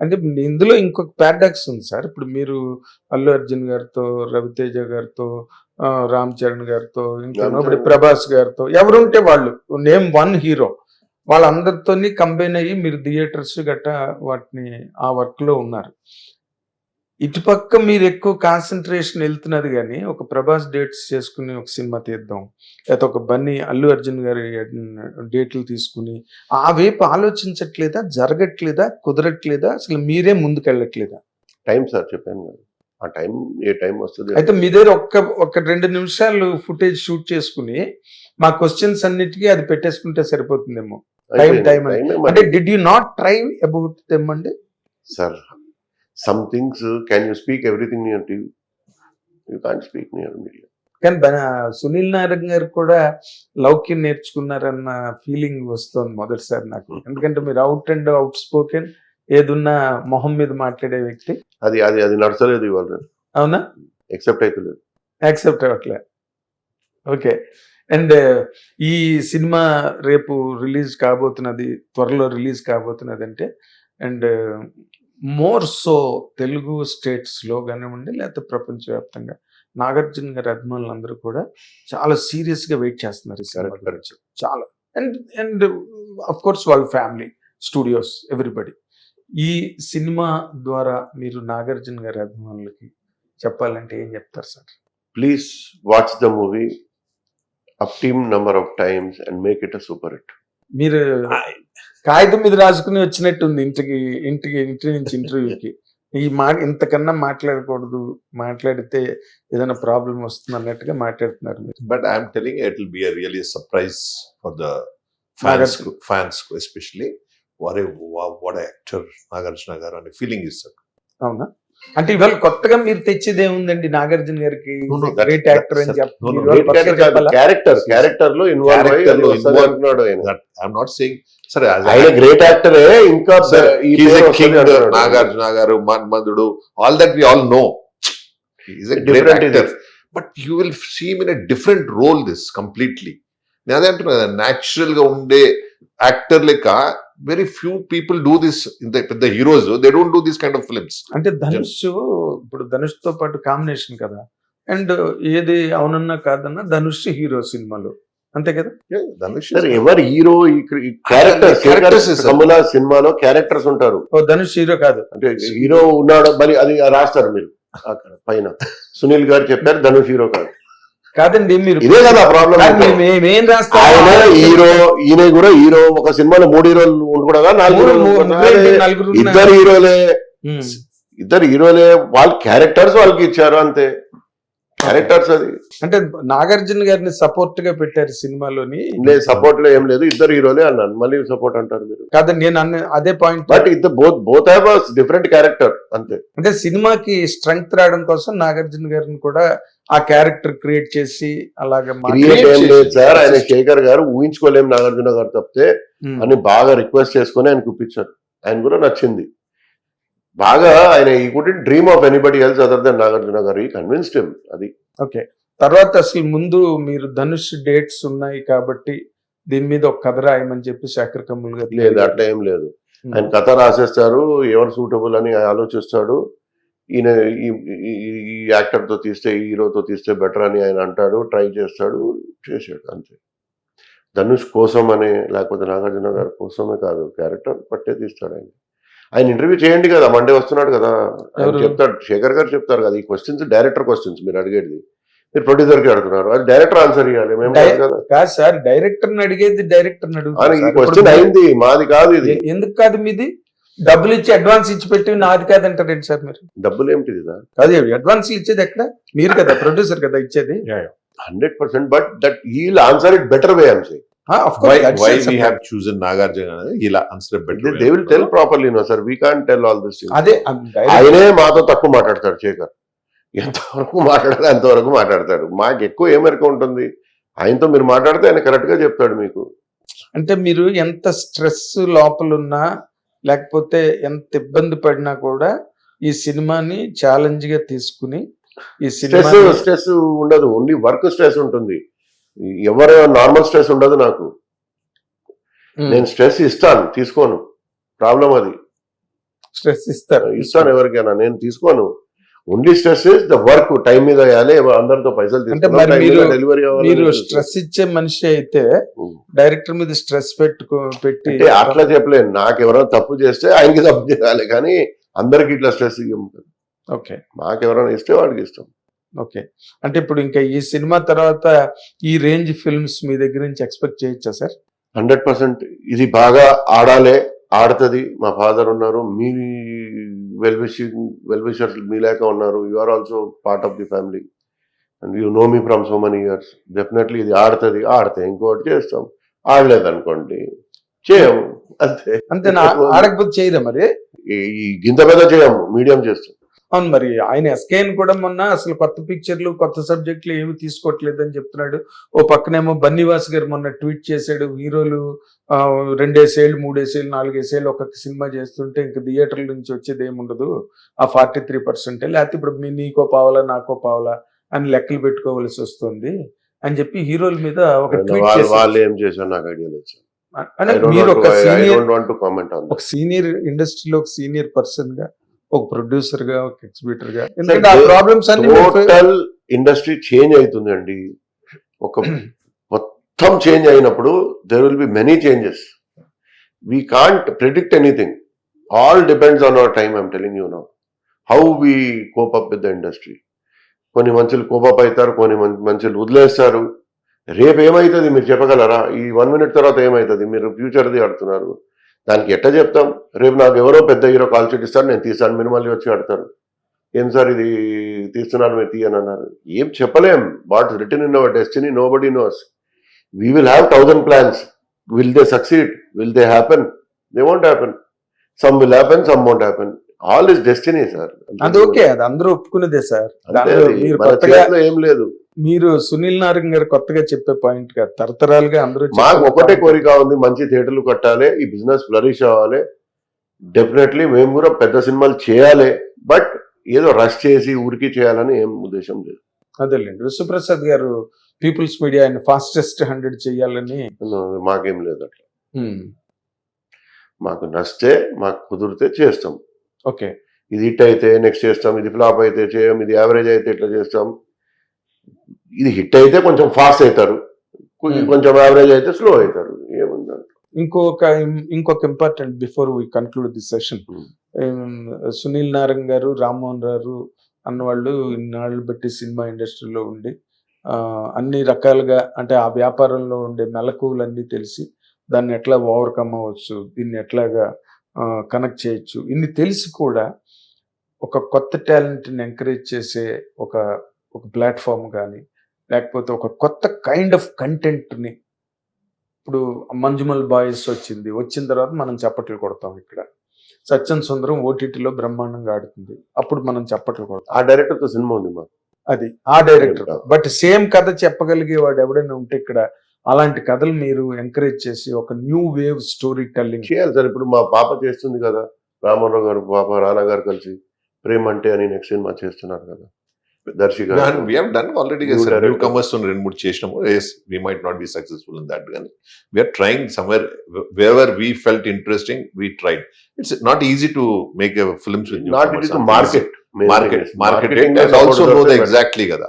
అంటే ఇందులో ఇంకొక పారాడాక్స్ ఉంది సార్ ఇప్పుడు మీరు అల్లు అర్జున్ గారితో రవితేజ గారితో రామ్ చరణ్ గారితో ఇంకా ఇప్పుడు. ప్రభాస్ గారితో ఎవరుంటే వాళ్ళు నేమ్ వన్ హీరో వాళ్ళందరితోని కంబైన్ అయ్యి మీరు థియేటర్స్ గట్టా వాటిని ఆ వర్క్లో ఉన్నారు ఇటుపక్క మీరు ఎక్కువ కాన్సన్ట్రేషన్ వెళ్తున్నది కానీ ఒక ప్రభాస్ డేట్స్ చేసుకుని ఒక సినిమా తీద్దాం. లేకపోతే ఒక బన్నీ అల్లు అర్జున్ గారి డేట్లు తీసుకుని ఆ వైపు ఆలోచించట్లేదా? జరగట్లేదా? కుదరట్లేదా? అసలు మీరే ముందుకెళ్ళట్లేదా? టైం సార్ చెప్పాను ఆ టైం ఏ టైం వస్తుంది అయితే మీ దగ్గర ఒక్క ఒక రెండు నిమిషాలు ఫుటేజ్ షూట్ చేసుకుని మా క్వశ్చన్స్ అన్నిటికీ అది పెట్టేసుకుంటే సరిపోతుందేమో? అని. టైమే అంటే did you not try about them అండి? Sir some things can you speak everything near TV you can't speak near media కానీ సునీల్ నారాయణ గారు కూడా లౌక్యం నేర్చుకున్నారన్న ఫీలింగ్ వస్తుంది మొదటిసారి నాకు. ఎందుకంటే మీరు అవుట్ అండ్ అవుట్ స్పోకెన్ ఏదున్నా మొహం మీద మాట్లాడే వ్యక్తి. అది అది అది నడచలేదు ఇవాళ. అవునా? ఎక్సెప్ట్ అవుతలేదు యాక్సెప్ట్ అవ్వట్లే. ఓకే. అండ్ ఈ సినిమా రేపు రిలీజ్ కాబోతున్నది త్వరలో రిలీజ్ కాబోతున్నది అంటే అండ్ మోర్ సో తెలుగు స్టేట్స్లో కానివ్వండి లేకపోతే ప్రపంచవ్యాప్తంగా. నాగార్జున గారి అభిమానులు అందరూ కూడా చాలా సీరియస్గా వెయిట్ చేస్తున్నారు ఈ సినిమా Correct, గురించి. చాలా. అండ్ అండ్ అఫ్ కోర్స్ వాళ్ళ ఫ్యామిలీ స్టూడియోస్ ఎవ్రీబడి. ఈ సినిమా ద్వారా మీరు నాగార్జున గారి అభిమానులకి చెప్పాలంటే ఏం చెప్తారు sir? Please watch the movie optimum number of times and make it a super hit మీరు కాగితం మీద రాసుకుని వచ్చినట్టుంది ఇంటికి ఇంటికి ఇంటి నుంచి ఇంటర్వ్యూకి ఈ మా ఇంతకన్నా మాట్లాడకూడదు మాట్లాడితే ఏదైనా ప్రాబ్లం వస్తుంది అన్నట్టుగా మాట్లాడుతున్నారు మీరు but I'm telling you, it will be a really a surprise for the fans, Nagarjuna. fans especially. What a what, what a actor Nagarjuna garu and feeling is that. అవునా అంటే ఇవాళ కొత్తగా మీరు తెచ్చేది ఏముందండి నాగార్జున గారికి గ్రేట్ యాక్టర్ అని చెప్పాలా? క్యారెక్టర్ క్యారెక్టర్లో ఇన్వాల్వ్ అయ్యి Character లో సరే గ్రేట్ యాక్టరే ఇంకా డిఫరెంట్ రోల్ దిస్ కంప్లీట్లీ నేను అదే అంటున్నా న్యాచురల్గా ఉండే యాక్టర్ లెక్క very few people do this ఇంత పెద్ద heroes they don't do this kind of films అంటే ధనుష్ ఇప్పుడు ధనుష్తో పాటు కాంబినేషన్ కదా. అండ్ ఏది అవునన్నా కాదన్నా ధనుష్ హీరో సినిమాలో. అంతే కదా? ధనుష్ సార్ ఎవరు హీరో క్యారెక్టర్ is- కమల సినిమాలో క్యారెక్టర్స్ ఉంటారు. ఓ ధనుష్ హీరో కాదు. అంటే హీరో ఉన్నాడు మరి అది రాస్తారు మీరు. అక్కడ పైన. సునీల్ గారు చెప్పారు ధనుష్ హీరో కాదు. కాదండి మీరు ఇదే కదా ప్రాబ్లం మేము ఏం- ఆయన హీరో ఈయన కూడా హీరో ఒక సినిమాలో మూడు హీరోలు ఉండకూడదా? నాలుగు. ఇద్దరు హీరోలే. ఇద్దరు హీరోలే వాళ్ళ క్యారెక్టర్స్ వాళ్ళకి ఇచ్చారు అంతే. క్యారెక్టర్స్ అది. అంటే నాగార్జున గారిని సపోర్ట్గా పెట్టారు సినిమాలోని. నేను సపోర్ట్లో ఏం లేదు ఇద్దరు హీరోలే అన్నాను. మళ్ళీ సపోర్ట్ అంటారు మీరు. కాదండి నేను అన్న అదే పాయింట్ బట్ ఇద్దరు both both have different character అంతే. అంటే సినిమాకి స్ట్రెంగ్త్ రావడం కోసం నాగార్జున గారిని కూడా ఆ క్యారెక్టర్ క్రియేట్ చేసి అలాగా క్రియేట్ ఏం చేసి- లేదు సార్. ఆయన శేఖర్ గారు ఊహించుకోలేం నాగార్జున గారు తప్పితే ఉమ్. అని బాగా రిక్వెస్ట్ చేసుకుని ఆయన చూపించారు ఆయన కూడా నచ్చింది. బాగా ఆయన ఈ couldn't dream of anybody else other than Nagarjuna గారు. ఈ కన్విన్స్డ్ హిమ్ అది. ఓకే తర్వాత అసలు ముందు మీరు ధనుష్ డేట్స్ ఉన్నాయి కాబట్టి దీని మీద ఒక కథ రాయమని చెప్పి శేఖర్ కమ్ముల్ గారు లేదు అట్లా ఏం లేదు. ఉమ్. ఆయన కథ రాసేస్తారు ఎవరు సూటబుల్ అని ఆలోచిస్తాడు. ఈయన ఈ- ఈ- ఈ యాక్టర్తో తీస్తే హీరోతో తీస్తే బెటర్ అని ఆయన అంటాడు ట్రై చేస్తాడు చేసాడు అంతే. ధనుష్ కోసం అనే లేకపోతే నాగార్జున గారి కోసమే కాదు క్యారెక్టర్ పట్టే తీస్తాడు ఆయన. ఆయన ఇంటర్వ్యూ చేయండి కదా మండే వస్తున్నాడు కదా ఆయన? చెప్తాడు. శేఖర్ గారు చెప్తారు కదా ఈ క్వశ్చన్స్ డైరెక్టర్ క్వశ్చన్స్ మీరు అడిగేది. మీరు ప్రొడ్యూసర్కి అడుగుతున్నారు. అది డైరెక్టర్ ఆన్సర్ ఇవ్వాలి మేము కాదు సార్ డైరెక్టర్ అడిగేది డైరెక్టర్ ఈ క్వశ్చన్ అయింది మాది కాదు ఇది. ఎందుకు కాదు మీది? డబ్బులు ఇచ్చి అడ్వాన్స్ ఇచ్చి పెట్టి నాది కాదంటారేంటి సార్ మీరు? డబ్బులు ఏమిటిది అదే అడ్వాన్స్ ఇచ్చేది ఎక్కడ? మీరు కదా ప్రొడ్యూసర్ కదా ఇచ్చేది. Hundred percent but that he'll answer it better way I'm saying of why course why we have chosen Nagarjuna? ఇలా answer better they will tell properly no sir we can tell all this అదే ఆయనే మాతో తక్కువ మాట్లాడతాడు శేఖర్. ఎంతవరకు మాట్లాడాలి అంతవరకు మాట్లాడతాడు. మాకు ఎక్కువ ఏమెరక ఉంటుంది? ఆయనతో మీరు మాట్లాడితే ఆయన కరెక్ట్గా చెప్తాడు మీకు. అంటే మీరు ఎంత స్ట్రెస్ లోపల ఉన్నా లేకపోతే ఎంత ఇబ్బంది పడినా కూడా ఈ సినిమాని ఛాలెంజ్గా తీసుకుని ఈ సినిమా స్ట్రెస్ ఉండదు. ఓన్లీ వర్క్ స్ట్రెస్ ఉంటుంది. ఎవరు నార్మల్ స్ట్రెస్ ఉండదు నాకు. నేను స్ట్రెస్ ఇస్తాను తీసుకోను. ప్రాబ్లం అది. స్ట్రెస్ ఇస్తారు. ఇస్తాను ఎవరికైనా నేను తీసుకోను. Only stress is the work. Time మీద వేయాలి అందరితో పైసలు డెలివరీ మీరు స్ట్రెస్ ఇచ్చే మనిషి అయితే. డైరెక్టర్ మీద స్ట్రెస్ పెట్టుకో పెట్టి అంటే అట్లా చెప్పలేను. నాకు ఎవరైనా తప్పు చేస్తే ఆయనకి తప్పు చేయాలి కానీ అందరికి ఇట్లా స్ట్రెస్ ఇవ్వం ఓకే. మాకు ఎవరైనా ఇస్తే వాడికి ఇస్తాం ఓకే. అంటే ఇప్పుడు ఇంకా ఈ సినిమా తర్వాత ఈ రేంజ్ ఫిల్మ్స్ మీ దగ్గర నుంచి ఎక్స్పెక్ట్ చేయొచ్చా సార్? Hundred percent. ఇది బాగా ఆడాలే ఆడుతుంది. మా ఫాదర్ ఉన్నారు. మీ వెల్ విషింగ్ వెల్ విషర్స్ మీ లేక ఉన్నారు. You are also part of the family. And you know me from so many years. Definitely ఇది ఆడుతుంది. ఆడితే ఇంకోటి చేస్తాం. ఆడలేదు అనుకోండి చేయము అంతే అంతే ఆడకపోతే చేయదా మరి? ఈ గింత పెద్ద చేయము మీడియం చేస్తాం. అవును మరి ఆయన ఎస్కేఎన్ కూడా మొన్న అసలు కొత్త పిక్చర్లు కొత్త సబ్జెక్టులు ఏమి తీసుకోవట్లేదు అని చెప్తున్నాడు. ఓ పక్కనేమో బన్నీవాస్ గారు మొన్న ట్వీట్ చేశాడు హీరోలు రెండేసేళ్ళు మూడేసేళ్ళు నాలుగేసేళ్ళు ఒక్కొక్క సినిమా చేస్తుంటే ఇంకా థియేటర్ల నుంచి వచ్చేది ఏముండదు. ఆ ఫార్టీ త్రీ పర్సెంట్ లేకపోతే ఇప్పుడు మీ నీకో పావలా నాకో పావలా అని లెక్కలు పెట్టుకోవాల్సి వస్తుంది అని చెప్పి హీరోల మీద ఒక వాళ్ళు ఏం చేశారు నాకు ఐడియా లేదు అంటే మీరు ఒక సీనియర్. ఒక సీనియర్ ఇండస్ట్రీలో ఒక సీనియర్ పర్సన్గా ఒక ప్రొడ్యూసర్గా ఒక ఎగ్జిబిటర్గా. ఎందుకంటే ఆ ప్రాబ్లమ్స్ అన్ని టోటల్ ఇండస్ట్రీ చేంజ్ అవుతుందండి. ఒక మొత్తం చేంజ్ అయినప్పుడు there will be many changes we can't predict anything all depends on our time I'm telling you know how we cope up with the industry కొన్ని మంచులు కోపప్ అవుతారు కొన్ని మం- మంచులు వదిలేస్తారు. రేపు ఏమవుతుంది మీరు చెప్పగలరా? ఈ వన్ మినిట్ తర్వాత ఏమవుతుంది మీరు ఫ్యూచర్ది ఆడుతున్నారు. దానికి ఎట్ట చెప్తాం? రేపు నాకు ఎవరో పెద్ద హీరో కాల్ షీట్ ఇస్తారు నేను తీస్తాను మీరు మళ్ళీ వచ్చి ఆడతారు ఏం సార్ ఇది తీస్తున్నారు మీరు తీయని అన్నారు. ఏం చెప్పలేం. What return in our destiny? Nobody knows we will have thousand plans will they succeed will they happen they won't happen some will happen some won't happen all is destiny sir అది okay అది అందరూ ఒప్పుకునేదే sir ఏం లేదు. మీరు సునీల్ నారాయణ గారు కొత్తగా చెప్పే point కాదు తరతరాలుగా అందరూ మాకు ఒకటే. కోరిక ఉంది మంచి థియేటర్లు కట్టాలి ఈ బిజినెస్ ఫ్లరిష్ అవ్వాలి. డెఫినెట్లీ మేము కూడా పెద్ద సినిమాలు చేయాలి బట్ ఏదో రష్ చేసి ఊరికి చేయాలని ఏం ఉద్దేశం లేదు. అదేలేండి. విశ్వప్రసాద్ గారు పీపుల్స్ మీడియా ఆయన ఫాస్టెస్ట్ హండ్రెడ్ చేయాలని మాకేం లేదు అట్లా. మాకు నచ్చితే మాకు కుదిరితే చేస్తాం. ఓకే. ఇది హిట్ అయితే నెక్స్ట్ చేస్తాం ఇది ఫ్లాప్ అయితే చేయం ఇది యావరేజ్ అయితే ఇట్లా చేస్తాం. ఇది హిట్ అయితే కొంచెం ఫాస్ట్ అవుతారు. కొంచెం- యావరేజ్ అయితే స్లో అవుతారు. ఏముంది? ఇంకొక ఇంకొక important before we conclude the session. Sunil Narayana గారు రామ్మోహన్ గారు అన్నవాళ్ళు ఇన్నాళ్ళు బట్టి సినిమా ఇండస్ట్రీలో ఉండి అన్ని రకాలుగా అంటే ఆ వ్యాపారంలో ఉండే మెలకువలన్నీ తెలిసి దాన్ని ఎట్లా ఓవర్కమ్ అవ్వచ్చు దీన్ని ఎట్లాగా కనెక్ట్ చేయొచ్చు ఇన్ని తెలిసి కూడా ఒక కొత్త టాలెంట్ని ఎంకరేజ్ చేసే ఒక ఒక ప్లాట్ఫామ్ కానీ లేకపోతే ఒక కొత్త కైండ్ ఆఫ్ కంటెంట్ని ఇప్పుడు మంజుమల్ బాయ్స్ వచ్చింది. వచ్చిన తర్వాత మనం చప్పట్లు కొడతాం ఇక్కడ. సత్యం సుందరం ఓటీటీలో బ్రహ్మాండంగా ఆడుతుంది. అప్పుడు మనం చప్పట్లు కొడతాం. ఆ డైరెక్టర్తో సినిమా ఉంది మాకు. అది ఆ డైరెక్టర్. బట్ సేమ్ కథ చెప్పగలిగే వాడు ఎవడైనా ఉంటే ఇక్కడ అలాంటి కథలు మీరు ఎంకరేజ్ చేసి ఒక న్యూ వేవ్ స్టోరీ టెల్లింగ్ చేయాలి సార్. ఇప్పుడు మా పాప చేస్తుంది కదా. రామారావు గారు పాప రానా గారు కలిసి ప్రేమ అంటే అని నెక్స్ట్ సినిమా చేస్తున్నారు కదా. దర్శి గారు. We have done already New sir new director. Comers రెండు మూడు చేసినాము. Yes we might not be successful in that కానీ we are trying somewhere wherever we felt interesting we tried it's not easy to make films with not it is market market market and also know the exactly కదా.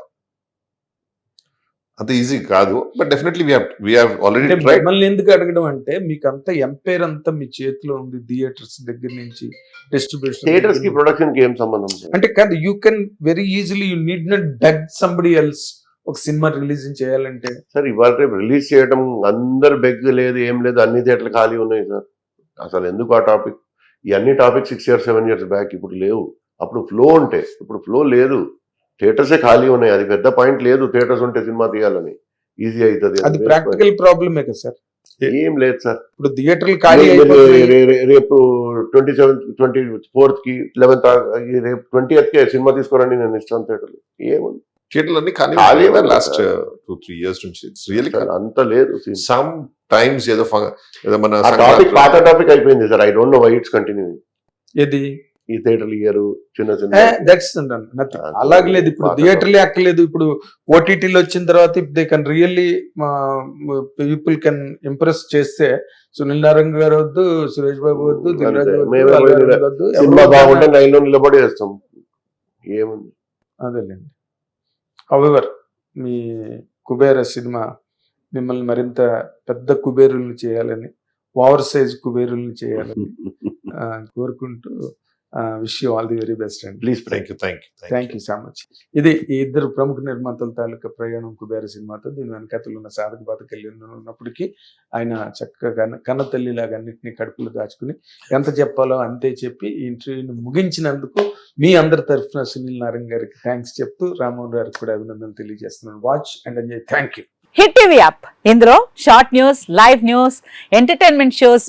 అంత easy కాదు but definitely we have we have already మిమ్మల్ని ఎందుకు అడగడం అంటే మీకు అంత umpire అంతా మీ చేతిలో ఉంది థియేటర్స్ దగ్గర నుంచి డిస్ట్రిబ్యూషన్ థియేటర్స్కి ప్రొడక్షన్కి ఏం సంబంధం అంటే కాదు you can very easily you need not dug somebody else ఒక సినిమా రిలీజ్ చేయాలంటే. సార్ ఇవాళ రేపు రిలీజ్ చేయడం అందరు బెగ్ లేదు ఏం లేదు అన్ని థియేటర్లు ఖాళీ ఉన్నాయి సార్ అసలు ఎందుకు ఆ టాపిక్ ఈ అన్ని topic six years seven years back ఇప్పుడు లేవు. అప్పుడు ఫ్లో ఉంటే ఇప్పుడు ఫ్లో లేదు. థియేటర్సే ఖాళీ ఉన్నాయి. అది పెద్ద పాయింట్ లేదు. థియేటర్స్ ఉంటే సినిమా తీయాలని. ఈజీ అవుతుంది. అది ప్రాక్టికల్ ప్రాబ్లమే కదా సార్? ఏం లేదు సార్. ఇప్పుడు థియేటర్లు ఖాళీ రేపు ట్వంటీ సెవెంత్ ట్వంటీ ఫోర్త్కి లెవెన్త్ రేపు ట్వంటీ కి సినిమా తీసుకోరండి నేను ఇస్తాను థియేటర్లు. ఏముంది? థియేటర్లు అన్ని ఖాళీ లాస్ట్. టూ త్రీ ఇయర్స్ నుంచి. ఇట్స్ రియల్లీ సార్, అంత లేదు. సమ్ టైమ్స్ ఏదో మన టాపిక్ పాత టాపిక్ అయిపోయింది sir. I don't know why it's continue ఏది? ఈ థియేటర్లు ఇయ్యరు చిన్న చిన్న దట్స్ నథింగ్. ఆ, అలాగలేదు ఇప్పుడు థియేటర్లే అక్కర్లేదు. ఇప్పుడు ఓటీటీలో వచ్చిన తర్వాత they can really people can impress చేస్తే సునీల్ నారాయణ గారు వద్దు సురేష్ బాబు వద్దు సినిమా బాగుంటే లైన్లో నిలబడి వేస్తాం ఏముంది? అదేలేండి. హవెవర్ మీ కుబేర సినిమా మిమ్మల్ని మరింత పెద్ద కుబేరుల్ని చేయాలని ఓవర్ సైజ్ కుబేరుల్ని చేయాలని కోరుకుంటూ wish you all the very best అండి please thank you thank you thank you so much ఇది ఈ ఇద్దరు ప్రముఖ నిర్మాతల తాలూకా ప్రయాణం కుబేర సినిమాతో దీని వెనకాతలు ఉన్న సాధక బాధకెళ్ళి ఉన్నప్పటికీ ఆయన చక్కగా కన్న తల్లిలాగా అన్నింటినీ కడుపులో దాచుకుని ఎంత చెప్పాలో అంతే చెప్పి ఈ ఇంటర్వ్యూని ముగించినందుకు మీ అందరి తరఫున సునీల్ నారాయణ గారికి థ్యాంక్స్ చెప్తూ రామ్మోహన్ గారికి కూడా అభినందనలు తెలియజేస్తున్నాను. Watch and enjoy thank you hit TV app. ఇందులో short news live news entertainment shows